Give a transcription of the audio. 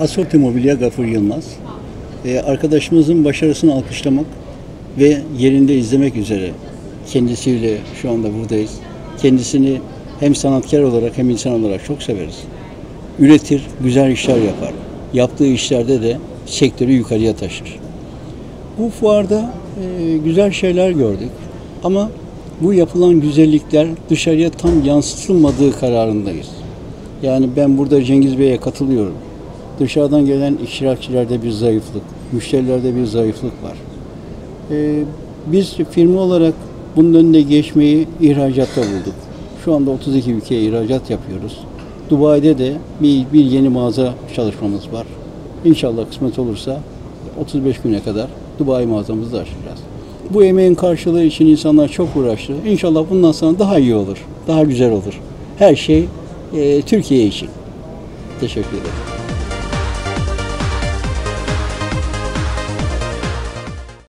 Asorti Mobilya Gafur Yılmaz. Ee, arkadaşımızın başarısını alkışlamak ve yerinde izlemek üzere kendisiyle şu anda buradayız. Kendisini hem sanatkar olarak hem insan olarak çok severiz. Üretir, güzel işler yapar. Yaptığı işlerde de sektörü yukarıya taşır. Bu fuarda e, güzel şeyler gördük ama bu yapılan güzellikler dışarıya tam yansıtılmadığı kararındayız. Yani ben burada Cengiz Bey'e katılıyorum. Dışarıdan gelen iştirakçilerde bir zayıflık, müşterilerde bir zayıflık var. E, biz firma olarak bunun önüne geçmeyi ihracatta bulduk. Şu anda 32 ülkeye ihracat yapıyoruz. Dubai'de de bir, bir yeni mağaza çalışmamız var. İnşallah kısmet olursa 35 güne kadar Dubai mağazamızı da açacağız. Bu emeğin karşılığı için insanlar çok uğraştı. İnşallah bundan sonra daha iyi olur, daha güzel olur. Her şey e, Türkiye için. Teşekkür ederim.